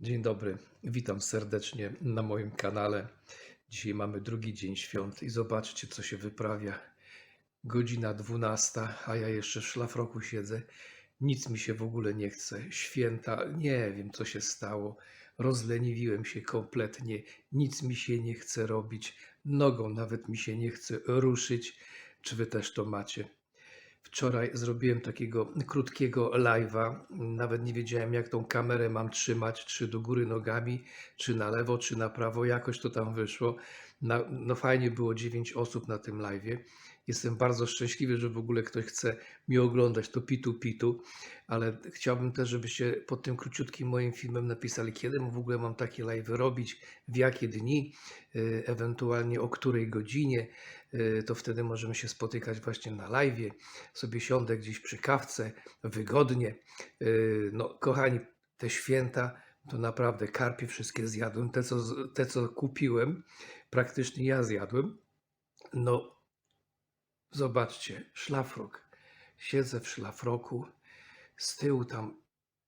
Dzień dobry, witam serdecznie na moim kanale. Dzisiaj mamy drugi dzień świąt i zobaczcie, co się wyprawia. Godzina 12, a ja jeszcze w szlafroku siedzę. Nic mi się w ogóle nie chce. Święta, nie wiem, co się stało. Rozleniwiłem się kompletnie. Nic mi się nie chce robić. Nogą nawet mi się nie chce ruszyć. Czy wy też to macie? Wczoraj zrobiłem takiego krótkiego live'a. Nawet nie wiedziałem, jak tą kamerę mam trzymać, czy do góry nogami, czy na lewo, czy na prawo. Jakoś to tam wyszło. No fajnie było 9 osób na tym live'ie. Jestem bardzo szczęśliwy, że w ogóle ktoś chce mi oglądać to pitu pitu, ale chciałbym też, żebyście pod tym króciutkim moim filmem napisali, kiedy w ogóle mam takie live robić, w jakie dni, y, ewentualnie o której godzinie, y, to wtedy możemy się spotykać właśnie na live'ie. Sobie siądę gdzieś przy kawce, wygodnie. Y, No, kochani, te święta to naprawdę karpie wszystkie zjadłem. Te, co, te, co kupiłem, praktycznie ja zjadłem. No, Zobaczcie, szlafrok. Siedzę w szlafroku, z tyłu tam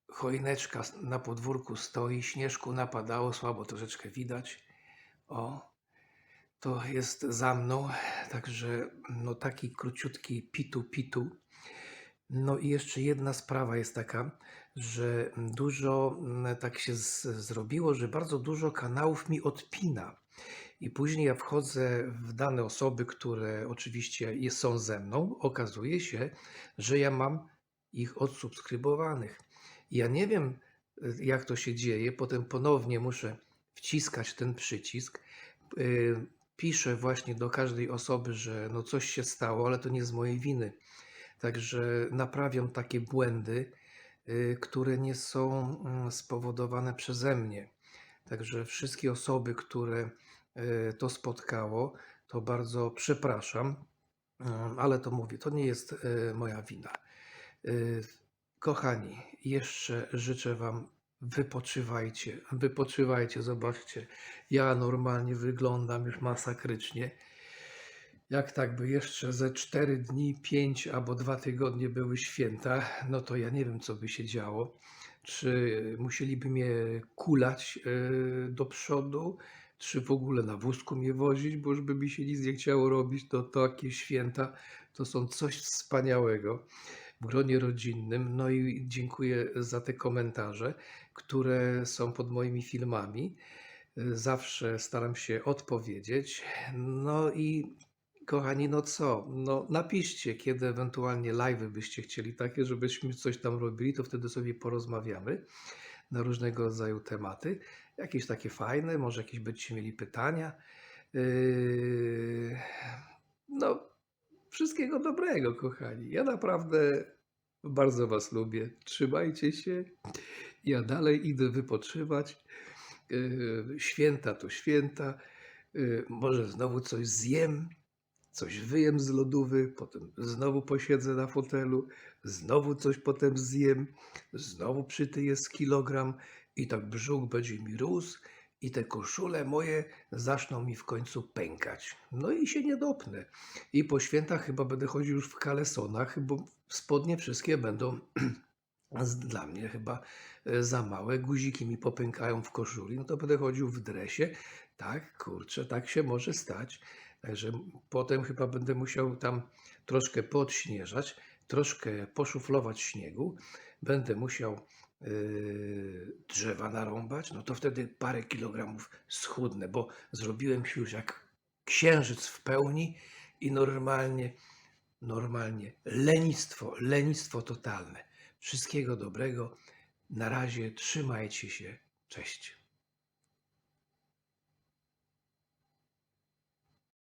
choineczka na podwórku stoi, śnieżku napadało, słabo troszeczkę widać. O, to jest za mną, także no taki króciutki pitu pitu. No i jeszcze jedna sprawa jest taka, że dużo mm, tak się z, zrobiło, że bardzo dużo kanałów mi odpina. I później ja wchodzę w dane osoby, które oczywiście są ze mną. Okazuje się, że ja mam ich odsubskrybowanych. Ja nie wiem, y, jak to się dzieje. Potem ponownie muszę wciskać ten przycisk. Y, Piszę właśnie do każdej osoby, że no coś się stało, ale to nie z mojej winy. Także naprawiam takie błędy, y, które nie są mm, spowodowane przeze mnie. Także wszystkie osoby, które to spotkało, to bardzo przepraszam, Mm, ale to mówię, to nie jest y, moja wina. Kochani, jeszcze życzę Wam wypoczywajcie, wypoczywajcie, zobaczcie, ja normalnie wyglądam już masakrycznie. Jak tak by jeszcze ze 4 dni, 5 albo 2 tygodnie były święta, no to ja nie wiem, co by się działo. Czy musieliby mnie kulać do przodu, czy w ogóle na wózku mnie wozić, bo już by mi się nic nie chciało robić. To takie święta to są coś wspaniałego w gronie rodzinnym. No i dziękuję za te komentarze, które są pod moimi filmami. Zawsze staram się odpowiedzieć. No i Kochani, no co? No napiszcie, kiedy ewentualnie live'y byście chcieli takie, żebyśmy coś tam robili, to wtedy sobie porozmawiamy na różnego rodzaju tematy. Jakieś takie fajne, może jakieś będziecie mieli pytania. Yy, No, wszystkiego dobrego, kochani. Ja naprawdę bardzo Was lubię. Trzymajcie się. Ja dalej idę wypoczywać. Yy, Święta to święta. Yy, Może znowu coś zjem coś wyjem z lodówy, potem znowu posiedzę na fotelu, znowu coś potem zjem, znowu przytyję z kilogram i tak brzuch będzie mi rósł i te koszule moje zaczną mi w końcu pękać. No i się nie dopnę. I po świętach chyba będę chodził już w kalesonach, bo spodnie wszystkie będą dla mnie chyba e, za małe. Guziki mi popękają w koszuli, no to będę chodził w dresie. Tak, kurczę, tak się może stać. Także potem chyba będę musiał tam troszkę podśnieżać, troszkę poszuflować śniegu. Będę musiał yy, drzewa narąbać, no to wtedy parę kilogramów schudnę, bo zrobiłem się już jak księżyc w pełni i normalnie, normalnie lenistwo, lenistwo totalne. Wszystkiego dobrego. Na razie trzymajcie się. Cześć.